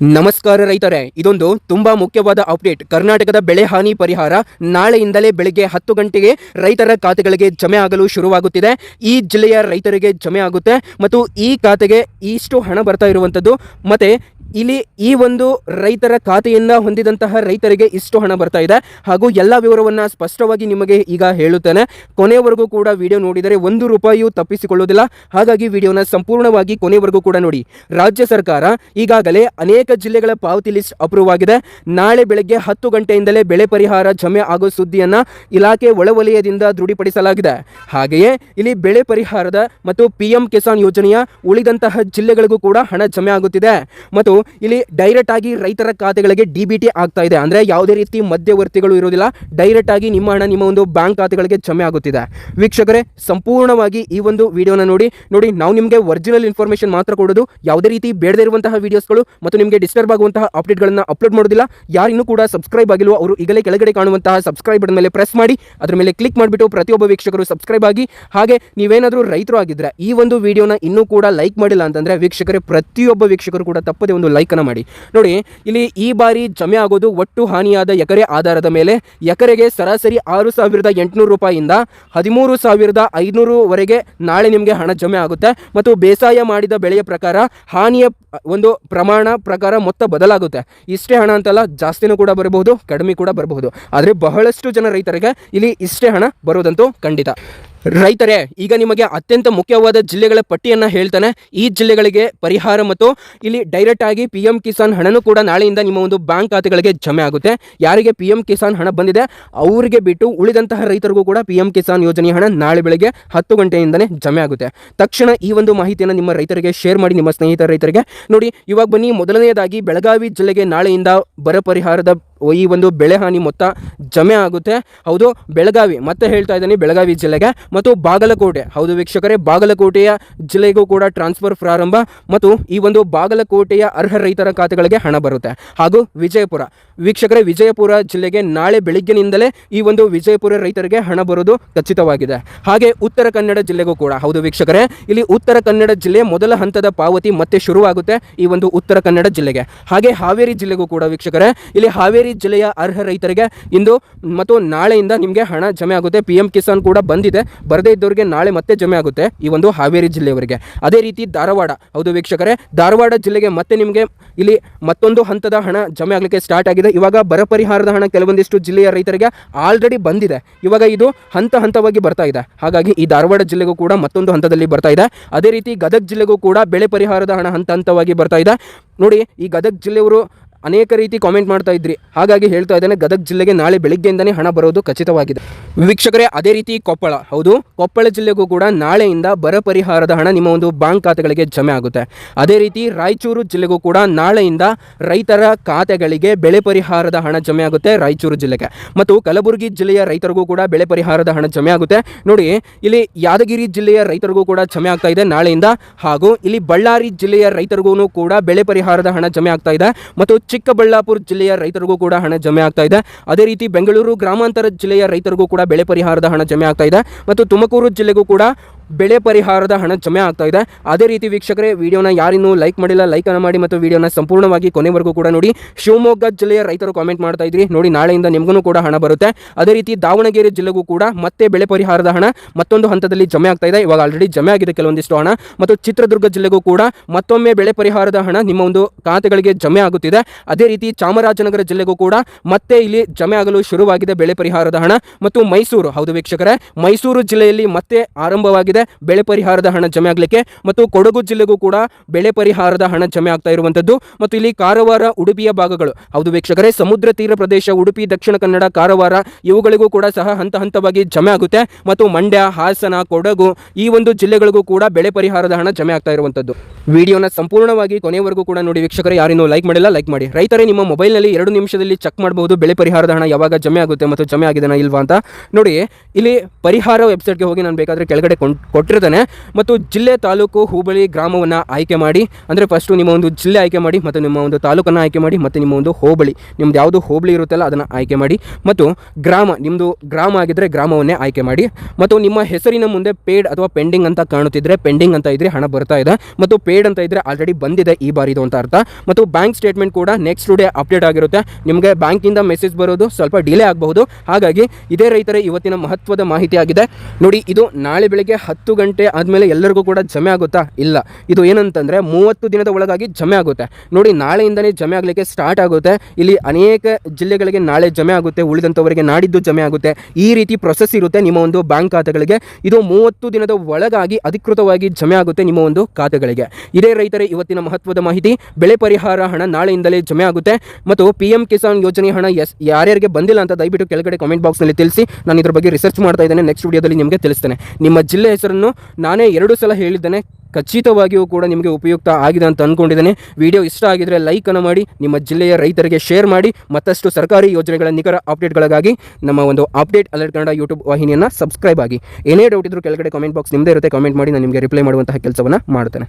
ನಮಸ್ಕಾರ ರೈತರೇ, ಇದೊಂದು ತುಂಬಾ ಮುಖ್ಯವಾದ ಅಪ್ಡೇಟ್ ಕರ್ನಾಟಕದ ಬೆಳೆ ಹಾನಿ ಪರಿಹಾರ ನಾಳೆಯಿಂದಲೇ ಬೆಳಗ್ಗೆ ಹತ್ತು ಗಂಟೆಗೆ ರೈತರ ಖಾತೆಗಳಿಗೆ ಜಮೆ ಆಗಲು ಶುರುವಾಗುತ್ತಿದೆ. ಈ ಜಿಲ್ಲೆಯ ರೈತರಿಗೆ ಜಮೆ ಆಗುತ್ತೆ ಮತ್ತು ಈ ಖಾತೆಗೆ ಇಷ್ಟು ಹಣ ಬರ್ತಾ ಇರುವಂಥದ್ದು ಮತ್ತೆ ಇಲ್ಲಿ ಈ ಒಂದು ರೈತರ ಖಾತೆಯಿಂದ ಹೊಂದಿದಂತಹ ರೈತರಿಗೆ ಇಷ್ಟು ಹಣ ಬರ್ತಾ ಇದೆ. ಹಾಗೂ ಎಲ್ಲ ವಿವರವನ್ನು ಸ್ಪಷ್ಟವಾಗಿ ನಿಮಗೆ ಈಗ ಹೇಳುತ್ತೇನೆ. ಕೊನೆಯವರೆಗೂ ಕೂಡ ವಿಡಿಯೋ ನೋಡಿದರೆ ಒಂದು ರೂಪಾಯಿಯೂ ತಪ್ಪಿಸಿಕೊಳ್ಳುವುದಿಲ್ಲ ಹಾಗಾಗಿ ವಿಡಿಯೋನ ಸಂಪೂರ್ಣವಾಗಿ ಕೊನೆವರೆಗೂ ಕೂಡ ನೋಡಿ. ರಾಜ್ಯ ಸರ್ಕಾರ ಈಗಾಗಲೇ ಅನೇಕ ಜಿಲ್ಲೆಗಳ ಪಾವತಿ ಲಿಸ್ಟ್ ಅಪ್ರೂವ್ ಆಗಿದೆ. ನಾಳೆ ಬೆಳಗ್ಗೆ ಹತ್ತು ಗಂಟೆಯಿಂದಲೇ ಬೆಳೆ ಪರಿಹಾರ ಜಮೆ ಆಗೋ ಸುದ್ದಿಯನ್ನ ಇಲಾಖೆ ಒಳವಲಯದಿಂದ ದೃಢಪಡಿಸಲಾಗಿದೆ ಹಾಗೆಯೇ ಇಲ್ಲಿ ಬೆಳೆ ಪರಿಹಾರದ ಮತ್ತು ಪಿಎಂ ಕಿಸಾನ್ ಯೋಜನೆಯ ಉಳಿದಂತಹ ಜಿಲ್ಲೆಗಳಿಗೂ ಕೂಡ ಹಣ ಜಮೆ ಆಗುತ್ತಿದೆ. ಮತ್ತು ಇಲ್ಲಿ ಡೈರೆಕ್ಟ್ ಆಗಿ ರೈತರ ಖಾತೆಗಳಿಗೆ ಡಿ ಬಿ ಟಿ ಆಗ್ತಾ ಇದೆ. ಅಂದ್ರೆ ಯಾವುದೇ ರೀತಿ ಮಧ್ಯವರ್ತಿಗಳು ಇರೋದಿಲ್ಲ ಡೈರೆಕ್ಟ್ ಆಗಿ ನಿಮ್ಮ ಹಣ, ನಿಮ್ಮ ಒಂದು ಬ್ಯಾಂಕ್ ಖಾತೆಗಳಿಗೆ ಜಮೆ ಆಗುತ್ತಿದೆ. ವೀಕ್ಷಕರೇ, ಸಂಪೂರ್ಣವಾಗಿ ಈ ಒಂದು ವಿಡಿಯೋನ ನೋಡಿ ನೋಡಿ ನಾವು ನಿಮಗೆ ಒರಿಜಿನಲ್ ಇನ್ಫಾರ್ಮೇಷನ್ ಮಾತ್ರ ಕೊಡೋದು. ಯಾವುದೇ ರೀತಿ ಬೇಡದೇ ಇರುವಂತಹ ವಿಡಿಯೋಸ್ಗಳು ಮತ್ತು ನಿಮಗೆ ಡಿಸ್ಟರ್ಬ್ ಆಗುವಂತಹ ಅಪ್ಡೇಟ್ಗಳನ್ನು ಅಪ್ಲೋಡ್ ಮಾಡೋದಿಲ್ಲ. ಯಾರಿನ್ನೂ ಕೂಡ ಸಬ್ಸ್ಕ್ರೈಬ್ ಆಗಿಲ್ಲ ಅವರು ಈಗಲೇ ಕೆಳಗಡೆ ಕಾಣುವಂತಹ ಸಬ್ಸ್ಕ್ರೈಬ್ ಬಟನ್ ಮೇಲೆ ಪ್ರೆಸ್ ಮಾಡಿ. ಅದರ ಮೇಲೆ ಕ್ಲಿಕ್ ಮಾಡಿಬಿಟ್ಟು ಪ್ರತಿಯೊಬ್ಬ ವೀಕ್ಷಕರು ಸಬ್ಸ್ಕ್ರೈಬ್ ಆಗಿ. ಹಾಗೆ ನೀವೇನಾದರೂ ರೈತರು ಆಗಿದ್ರೆ ಈ ಒಂದು ವಿಡಿಯೋನ ಇನ್ನೂ ಕೂಡ ಲೈಕ್ ಮಾಡಿಲ್ಲ ಅಂತಂದ್ರೆ ವೀಕ್ಷಕರೇ, ಪ್ರತಿಯೊಬ್ಬ ವೀಕ್ಷಕರು ಕೂಡ ತಪ್ಪದೆ ಒಂದು ಲೈಕ್ ಅನ್ನ ಮಾಡಿ. ನೋಡಿ, ಇಲ್ಲಿ ಈ ಬಾರಿ ಜಮೆ ಆಗೋದು ಒಟ್ಟು ಹಾನಿಯಾದ ಎಕರೆ ಆಧಾರದ ಮೇಲೆ. ಎಕರೆಗೆ ಸರಾಸರಿ ಆರು ಸಾವಿರದ ಎಂಟುನೂರು ರೂಪಾಯಿಯಿಂದ ಹದಿಮೂರು ಸಾವಿರದ ಐದುನೂರುವರೆಗೆ ನಾಳೆ ನಿಮಗೆ ಹಣ ಜಮೆ ಆಗುತ್ತೆ. ಮತ್ತು ಬೇಸಾಯ ಮಾಡಿದ ಬೆಳೆಯ ಪ್ರಕಾರ ಹಾನಿಯ ಒಂದು ಪ್ರಮಾಣ ಪ್ರಕಾರ ಮೊತ್ತ ಬದಲಾಗುತ್ತೆ. ಇಷ್ಟೇ ಹಣ ಅಂತಲ್ಲ, ಜಾಸ್ತಿನೂ ಕೂಡ ಬರಬಹುದು, ಕಡಿಮೆ ಕೂಡ ಬರಬಹುದು. ಆದರೆ ಬಹಳಷ್ಟು ಜನ ರೈತರಿಗೆ ಇಲ್ಲಿ ಇಷ್ಟೇ ಹಣ ಬರೋದಂತೂ ಖಂಡಿತ. ರೈತರೇ, ಈಗ ನಿಮಗೆ ಅತ್ಯಂತ ಮುಖ್ಯವಾದ ಜಿಲ್ಲೆಗಳ ಪಟ್ಟಿಯನ್ನು ಹೇಳ್ತಾನೆ. ಈ ಜಿಲ್ಲೆಗಳಿಗೆ ಪರಿಹಾರ ಮತ್ತು ಇಲ್ಲಿ ಡೈರೆಕ್ಟ್ ಆಗಿ ಪಿ ಎಂ ಕಿಸಾನ್ ಹಣನೂ ಕೂಡ ನಾಳೆಯಿಂದ ನಿಮ್ಮ ಒಂದು ಬ್ಯಾಂಕ್ ಖಾತೆಗಳಿಗೆ ಜಮೆ ಆಗುತ್ತೆ. ಯಾರಿಗೆ ಪಿ ಎಂ ಕಿಸಾನ್ ಹಣ ಬಂದಿದೆ, ಅವರಿಗೆ ಬಿಟ್ಟು ಉಳಿದಂತಹ ರೈತರಿಗೂ ಕೂಡ ಪಿ ಎಂ ಕಿಸಾನ್ ಯೋಜನೆಯ ಹಣ ನಾಳೆ ಬೆಳಗ್ಗೆ ಹತ್ತು ಗಂಟೆಯಿಂದನೇ ಜಮೆ ಆಗುತ್ತೆ. ತಕ್ಷಣ ಈ ಒಂದು ಮಾಹಿತಿಯನ್ನು ನಿಮ್ಮ ರೈತರಿಗೆ ಶೇರ್ ಮಾಡಿ, ನಿಮ್ಮ ಸ್ನೇಹಿತರ ರೈತರಿಗೆ. ನೋಡಿ, ಇವಾಗ ಬನ್ನಿ, ಮೊದಲನೆಯದಾಗಿ ಬೆಳಗಾವಿ ಜಿಲ್ಲೆಗೆ ನಾಳೆಯಿಂದ ಬರ ಪರಿಹಾರದ ಈ ಒಂದು ಬೆಳೆ ಹಾನಿ ಮೊತ್ತ ಜಮೆ ಆಗುತ್ತೆ. ಹೌದು, ಬೆಳಗಾವಿ, ಮತ್ತೆ ಹೇಳ್ತಾ ಇದ್ದೀನಿ ಬೆಳಗಾವಿ ಜಿಲ್ಲೆಗೆ ಮತ್ತು ಬಾಗಲಕೋಟೆ. ಹೌದು ವೀಕ್ಷಕರೇ, ಬಾಗಲಕೋಟೆಯ ಜಿಲ್ಲೆಗೂ ಕೂಡ ಟ್ರಾನ್ಸ್ಫರ್ ಪ್ರಾರಂಭ ಮತ್ತು ಈ ಒಂದು ಬಾಗಲಕೋಟೆಯ ಅರ್ಹ ರೈತರ ಖಾತೆಗಳಿಗೆ ಹಣ ಬರುತ್ತೆ. ಹಾಗೂ ವಿಜಯಪುರ, ವೀಕ್ಷಕರೇ, ವಿಜಯಪುರ ಜಿಲ್ಲೆಗೆ ನಾಳೆ ಬೆಳಿಗ್ಗೆನಿಂದಲೇ ಈ ಒಂದು ವಿಜಯಪುರ ರೈತರಿಗೆ ಹಣ ಬರೋದು ಖಚಿತವಾಗಿದೆ. ಹಾಗೆ ಉತ್ತರ ಕನ್ನಡ ಜಿಲ್ಲೆಗೂ ಕೂಡ. ಹೌದು ವೀಕ್ಷಕರೇ, ಇಲ್ಲಿ ಉತ್ತರ ಕನ್ನಡ ಜಿಲ್ಲೆ ಮೊದಲ ಹಂತದ ಪಾವತಿ ಮತ್ತೆ ಶುರುವಾಗುತ್ತೆ ಈ ಒಂದು ಉತ್ತರ ಕನ್ನಡ ಜಿಲ್ಲೆಗೆ. ಹಾಗೆ ಹಾವೇರಿ ಜಿಲ್ಲೆಗೂ ಕೂಡ ವೀಕ್ಷಕರೇ, ಇಲ್ಲಿ ಹಾವೇರಿ ಜಿಲ್ಲೆಯ ಅರ್ಹ ರೈತರಿಗೆ ಇಂದು ಮತ್ತು ನಾಳೆಯಿಂದ ನಿಮಗೆ ಹಣ ಜಮೆ ಆಗುತ್ತೆ. ಪಿ ಕಿಸಾನ್ ಕೂಡ ಬಂದಿದೆ. ಬರದೇ ಇದ್ದವರಿಗೆ ನಾಳೆ ಮತ್ತೆ ಜಮೆ ಆಗುತ್ತೆ ಈ ಒಂದು ಹಾವೇರಿ ಜಿಲ್ಲೆಯವರಿಗೆ. ಅದೇ ರೀತಿ ಧಾರವಾಡ. ಹೌದು ವೀಕ್ಷಕರೇ, ಧಾರವಾಡ ಜಿಲ್ಲೆಗೆ ಮತ್ತೆ ನಿಮಗೆ ಇಲ್ಲಿ ಮತ್ತೊಂದು ಹಂತದ ಹಣ ಜಮೆ ಆಗಲಿಕ್ಕೆ ಸ್ಟಾರ್ಟ್ ಆಗಿದೆ. ಇವಾಗ ಬರ ಪರಿಹಾರದ ಹಣ ಕೆಲವೊಂದಿಷ್ಟು ಜಿಲ್ಲೆಯ ರೈತರಿಗೆ ಆಲ್ರೆಡಿ ಬಂದಿದೆ. ಇವಾಗ ಇದು ಹಂತ ಹಂತವಾಗಿ ಬರ್ತಾ ಇದೆ. ಹಾಗಾಗಿ ಈ ಧಾರವಾಡ ಜಿಲ್ಲೆಗೂ ಕೂಡ ಮತ್ತೊಂದು ಹಂತದಲ್ಲಿ ಬರ್ತಾ ಇದೆ. ಅದೇ ರೀತಿ ಗದಗ ಜಿಲ್ಲೆಗೂ ಕೂಡ ಬೆಳೆ ಪರಿಹಾರದ ಹಣ ಹಂತ ಹಂತವಾಗಿ ಬರ್ತಾ ಇದೆ. ನೋಡಿ, ಈ ಗದಗ ಜಿಲ್ಲೆಯವರು ಅನೇಕ ರೀತಿ ಕಾಮೆಂಟ್ ಮಾಡ್ತಾ ಇದ್ರಿ. ಹಾಗಾಗಿ ಹೇಳ್ತಾ ಇದ್ದಾನೆ, ಗದಗ ಜಿಲ್ಲೆಗೆ ನಾಳೆ ಬೆಳಿಗ್ಗೆಯಿಂದನೇ ಹಣ ಬರೋದು ಖಚಿತವಾಗಿದೆ. ವೀಕ್ಷಕರೇ, ಅದೇ ರೀತಿ ಕೊಪ್ಪಳ. ಹೌದು, ಕೊಪ್ಪಳ ಜಿಲ್ಲೆಗೂ ಕೂಡ ನಾಳೆಯಿಂದ ಬರ ಪರಿಹಾರದ ಹಣ ನಿಮ್ಮ ಒಂದು ಬ್ಯಾಂಕ್ ಖಾತೆಗಳಿಗೆ ಜಮೆ ಆಗುತ್ತೆ. ಅದೇ ರೀತಿ ರಾಯಚೂರು ಜಿಲ್ಲೆಗೂ ಕೂಡ ನಾಳೆಯಿಂದ ರೈತರ ಖಾತೆಗಳಿಗೆ ಬೆಳೆ ಪರಿಹಾರದ ಹಣ ಜಮೆ ಆಗುತ್ತೆ ರಾಯಚೂರು ಜಿಲ್ಲೆಗೆ. ಮತ್ತು ಕಲಬುರಗಿ ಜಿಲ್ಲೆಯ ರೈತರಿಗೂ ಕೂಡ ಬೆಳೆ ಪರಿಹಾರದ ಹಣ ಜಮೆ ಆಗುತ್ತೆ. ನೋಡಿ, ಇಲ್ಲಿ ಯಾದಗಿರಿ ಜಿಲ್ಲೆಯ ರೈತರಿಗೂ ಕೂಡ ಜಮೆ ಆಗ್ತಾ ಇದೆ ನಾಳೆಯಿಂದ. ಹಾಗೂ ಇಲ್ಲಿ ಬಳ್ಳಾರಿ ಜಿಲ್ಲೆಯ ರೈತರಿಗೂ ಕೂಡ ಬೆಳೆ ಪರಿಹಾರದ ಹಣ ಜಮೆ ಆಗ್ತಾ ಇದೆ. ಮತ್ತು ಚಿಕ್ಕಬಳ್ಳಾಪುರ ಜಿಲ್ಲೆಯ ರೈತರಿಗೂ ಕೂಡ ಹಣ ಜಮೆ ಆಗ್ತಾ ಇದೆ. ಅದೇ ರೀತಿ ಬೆಂಗಳೂರು ಗ್ರಾಮಾಂತರ ಜಿಲ್ಲೆಯ ರೈತರಿಗೂ ಕೂಡ ಬೆಳೆ ಪರಿಹಾರದ ಹಣ ಜಮೆ ಆಗ್ತಾ ಇದೆ. ಮತ್ತು ತುಮಕೂರು ಜಿಲ್ಲೆಗೂ ಕೂಡ ಬೆಳೆ ಪರಿಹಾರದ ಹಣ ಜಮೆ ಆಗ್ತಾ ಇದೆ. ಅದೇ ರೀತಿ ವೀಕ್ಷಕರೇ, ವಿಡಿಯೋನ ಯಾರಿನ್ನೂ ಲೈಕ್ ಮಾಡಿಲ್ಲ ಲೈಕ್ ಅನ್ನು ಮಾಡಿ ಮತ್ತು ವಿಡಿಯೋನ ಸಂಪೂರ್ಣವಾಗಿ ಕೊನೆವರೆಗೂ ಕೂಡ ನೋಡಿ. ಶಿವಮೊಗ್ಗ ಜಿಲ್ಲೆಯ ರೈತರು ಕಾಮೆಂಟ್ ಮಾಡ್ತಾ ಇದ್ರಿ. ನೋಡಿ, ನಾಳೆಯಿಂದ ನಿಮಗೂ ಕೂಡ ಹಣ ಬರುತ್ತೆ. ಅದೇ ರೀತಿ ದಾವಣಗೆರೆ ಜಿಲ್ಲೆಗೂ ಕೂಡ ಮತ್ತೆ ಬೆಳೆ ಪರಿಹಾರದ ಹಣ ಮತ್ತೊಂದು ಹಂತದಲ್ಲಿ ಜಮೆ ಆಗ್ತಾ ಇದೆ. ಇವಾಗ ಆಲ್ರೆಡಿ ಜಮೆ ಆಗಿದೆ ಕೆಲವೊಂದಿಷ್ಟು ಹಣ. ಮತ್ತು ಚಿತ್ರದುರ್ಗ ಜಿಲ್ಲೆಗೂ ಕೂಡ ಮತ್ತೊಮ್ಮೆ ಬೆಳೆ ಪರಿಹಾರದ ಹಣ ನಿಮ್ಮ ಒಂದು ಖಾತೆಗಳಿಗೆ ಜಮೆ ಆಗುತ್ತಿದೆ. ಅದೇ ರೀತಿ ಚಾಮರಾಜನಗರ ಜಿಲ್ಲೆಗೂ ಕೂಡ ಮತ್ತೆ ಇಲ್ಲಿ ಜಮೆ ಆಗಲು ಶುರುವಾಗಿದೆ ಬೆಳೆ ಪರಿಹಾರದ ಹಣ. ಮತ್ತು ಮೈಸೂರು, ಹೌದು ವೀಕ್ಷಕರೇ, ಮೈಸೂರು ಜಿಲ್ಲೆಯಲ್ಲಿ ಮತ್ತೆ ಆರಂಭವಾಗಿದೆ. ಬೆಳೆ ಪರಿಹಾರದ ಹಣ ಜಮೆ ಆಗಲಿಕ್ಕೆ ಮತ್ತು ಕೊಡಗು ಜಿಲ್ಲೆಗೂ ಕೂಡ ಬೆಳೆ ಪರಿಹಾರದ ಹಣ ಜಮೆ ಆಗ್ತಾ ಇರುವಂತದ್ದು. ಮತ್ತು ಇಲ್ಲಿ ಕಾರವಾರ, ಉಡುಪಿಯ ಭಾಗಗಳು. ಹೌದು ವೀಕ್ಷಕರೇ, ಸಮುದ್ರ ತೀರ ಪ್ರದೇಶ, ಉಡುಪಿ, ದಕ್ಷಿಣ ಕನ್ನಡ, ಕಾರವಾರ, ಇವುಗಳಿಗೂ ಕೂಡ ಸಹ ಹಂತ ಹಂತವಾಗಿ ಜಮೆ ಆಗುತ್ತೆ. ಮತ್ತು ಮಂಡ್ಯ, ಹಾಸನ, ಕೊಡಗು ಈ ಒಂದು ಜಿಲ್ಲೆಗಳಿಗೂ ಕೂಡ ಬೆಳೆ ಪರಿಹಾರದ ಹಣ ಜಮೆ ಆಗ್ತಾ ಇರುವಂತದ್ದು. ವಿಡಿಯೋನ ಸಂಪೂರ್ಣವಾಗಿ ಕೊನೆಯವರೆಗೂ ಕೂಡ ನೋಡಿ ವೀಕ್ಷಕರೇ, ಯಾರಿನ್ನೂ ಲೈಕ್ ಮಾಡಿಲ್ಲ, ಲೈಕ್ ಮಾಡಿ. ರೈತರೇ, ನಿಮ್ಮ ಮೊಬೈಲ್ನಲ್ಲಿ ಎರಡು ನಿಮಿಷದಲ್ಲಿ ಚೆಕ್ ಮಾಡಬಹುದು ಬೆಳೆ ಪರಿಹಾರದ ಹಣ ಯಾವಾಗ ಜಮೆ ಆಗುತ್ತೆ ಮತ್ತು ಜಮೆ ಆಗಿದೆನಾ ಇಲ್ವಾ ಅಂತ. ನೋಡಿ, ಇಲ್ಲಿ ಪರಿಹಾರ ವೆಬ್ಸೈಟ್ಗೆ ಹೋಗಿ ನಾನು ಬೇಕಾದರೆ ಕೆಳಗಡೆ ಕೊಟ್ಟಿರ್ತಾನೆ. ಮತ್ತು ಜಿಲ್ಲೆ ತಾಲೂಕು ಹೋಬಳಿ ಗ್ರಾಮವನ್ನು ಆಯ್ಕೆ ಮಾಡಿ, ಅಂದರೆ ಫಸ್ಟು ನಿಮ್ಮ ಒಂದು ಜಿಲ್ಲೆ ಆಯ್ಕೆ ಮಾಡಿ, ಮತ್ತು ನಿಮ್ಮ ಒಂದು ತಾಲೂಕನ್ನು ಆಯ್ಕೆ ಮಾಡಿ, ಮತ್ತು ನಿಮ್ಮ ಒಂದು ಹೋಬಳಿ, ನಿಮ್ದು ಯಾವುದು ಹೋಬಳಿ ಇರುತ್ತಲ್ಲ ಅದನ್ನು ಆಯ್ಕೆ ಮಾಡಿ, ಮತ್ತು ಗ್ರಾಮ ನಿಮ್ಮದು ಗ್ರಾಮ ಆಗಿದ್ದರೆ ಗ್ರಾಮವನ್ನೇ ಆಯ್ಕೆ ಮಾಡಿ, ಮತ್ತು ನಿಮ್ಮ ಹೆಸರಿನ ಮುಂದೆ ಪೇಡ್ ಅಥವಾ ಪೆಂಡಿಂಗ್ ಅಂತ ಕಾಣುತ್ತಿದ್ದರೆ ಪೆಂಡಿಂಗ್ ಅಂತ ಇದ್ರೆ ಹಣ ಬರ್ತಾ ಇದೆ, ಮತ್ತು ಪೇಡ್ ಅಂತ ಇದ್ರೆ ಆಲ್ರೆಡಿ ಬಂದಿದೆ ಈ ಬಾರಿದು ಅಂತ ಅರ್ಥ. ಮತ್ತು ಬ್ಯಾಂಕ್ ಸ್ಟೇಟ್ಮೆಂಟ್ ಕೂಡ ನೆಕ್ಸ್ಟ್ ಡೇ ಅಪ್ಡೇಟ್ ಆಗಿರುತ್ತೆ. ನಿಮಗೆ ಬ್ಯಾಂಕಿಂದ ಮೆಸೇಜ್ ಬರೋದು ಸ್ವಲ್ಪ ಡಿಲೇ ಆಗಬಹುದು. ಹಾಗಾಗಿ ಇದೇ ರೈತರ, ಇವತ್ತಿನ ಮಹತ್ವದ ಮಾಹಿತಿ ಆಗಿದೆ ನೋಡಿ, ಇದು ನಾಳೆ ಬೆಳಗ್ಗೆ ಹತ್ತು ಗಂಟೆ ಆದಮೇಲೆ ಎಲ್ಲರಿಗೂ ಕೂಡ ಜಮೆ ಆಗುತ್ತಾ? ಇಲ್ಲ. ಇದು ಏನಂತಂದರೆ ಮೂವತ್ತು ದಿನದ ಒಳಗಾಗಿ ಜಮೆ ಆಗುತ್ತೆ. ನೋಡಿ, ನಾಳೆಯಿಂದನೇ ಜಮೆ ಆಗಲಿಕ್ಕೆ ಸ್ಟಾರ್ಟ್ ಆಗುತ್ತೆ. ಇಲ್ಲಿ ಅನೇಕ ಜಿಲ್ಲೆಗಳಿಗೆ ನಾಳೆ ಜಮೆ ಆಗುತ್ತೆ ಉಳಿದಂಥವರಿಗೆ ನಾಡಿದ್ದು ಜಮೆ ಆಗುತ್ತೆ. ಈ ರೀತಿ ಪ್ರೊಸೆಸ್ ಇರುತ್ತೆ ನಿಮ್ಮ ಒಂದು ಬ್ಯಾಂಕ್ ಖಾತೆಗಳಿಗೆ. ಇದು ಮೂವತ್ತು ದಿನದ ಒಳಗಾಗಿ ಅಧಿಕೃತವಾಗಿ ಜಮೆ ಆಗುತ್ತೆ ನಿಮ್ಮ ಒಂದು ಖಾತೆಗಳಿಗೆ. ಇದೇ ರೈತರ, ಇವತ್ತಿನ ಮಹತ್ವದ ಮಾಹಿತಿ. ಬೆಳೆ ಪರಿಹಾರ ಹಣ ನಾಳೆಯಿಂದಲೇ ಜಮೆ ಆಗುತ್ತೆ. ಮತ್ತು ಪಿ ಕಿಸಾನ್ ಯೋಜನೆ ಹಣ ಎಸ್, ಯಾರ್ಯಾರಿಗೆ ಬಂದಿಲ್ಲ ಅಂತ ದಯವಿಟ್ಟು ಕೆಳಗಡೆ ಕಾಮೆಂಟ್ ಬಾಕ್ಸ್ನಲ್ಲಿ ತಿಳಿಸಿ. ನಾನು ಇದ್ರ ಬಗ್ಗೆ ರಿಸರ್ಚ್ ಮಾಡ್ತಾ ಇದ್ದೇನೆ. ನೆಕ್ಸ್ಟ್ ವಿಡಿಯೋದಲ್ಲಿ ನಿಮಗೆ ತಿಳಿಸ್ತೇನೆ. ನಿಮ್ಮ ಜಿಲ್ಲೆ ಹೆಸರನ್ನು ನಾನೇ ಎರಡು ಸಲ ಹೇಳಿದ್ದೇನೆ. ಖಚಿತವಾಗಿಯೂ ಕೂಡ ನಿಮಗೆ ಉಪಯುಕ್ತ ಆಗಿದೆ ಅಂತ ಅಂದ್ಕೊಂಡಿದ್ದೇನೆ. ವಿಡಿಯೋ ಇಷ್ಟ ಆಗಿದ್ರೆ ಲೈಕನ್ನು ಮಾಡಿ, ನಿಮ್ಮ ಜಿಲ್ಲೆಯ ರೈತರಿಗೆ ಶೇರ್ ಮಾಡಿ, ಮತ್ತಷ್ಟು ಸರ್ಕಾರಿ ಯೋಜನೆಗಳ ನಿಖರ ಅಪ್ಡೇಟ್ಗಳಿಗಾಗಿ ನಮ್ಮ ಒಂದು ಅಪ್ಡೇಟ್ ಅಲರ್ಟ್ ಕನ್ನಡ ಯೂಟ್ಯೂಬ್ ವಾಹಿನಿಯನ್ನು ಸಬ್ಸ್ಕ್ರೈಬ್ ಆಗಿ. ಏನೇ ಡೌಟ್ ಇದ್ರೂ ಕೆಳಗಡೆ ಕಾಮೆಂಟ್ ಬಾಕ್ಸ್ ನಿಮ್ಮದೇ ಇರುತ್ತೆ. ಕಾಮೆಂಟ್ ಮಾಡಿ, ನಾನು ನಿಮಗೆ ರಿಪ್ಲೈ ಮಾಡುವಂತಹ ಕೆಲಸವನ್ನು ಮಾಡ್ತೇನೆ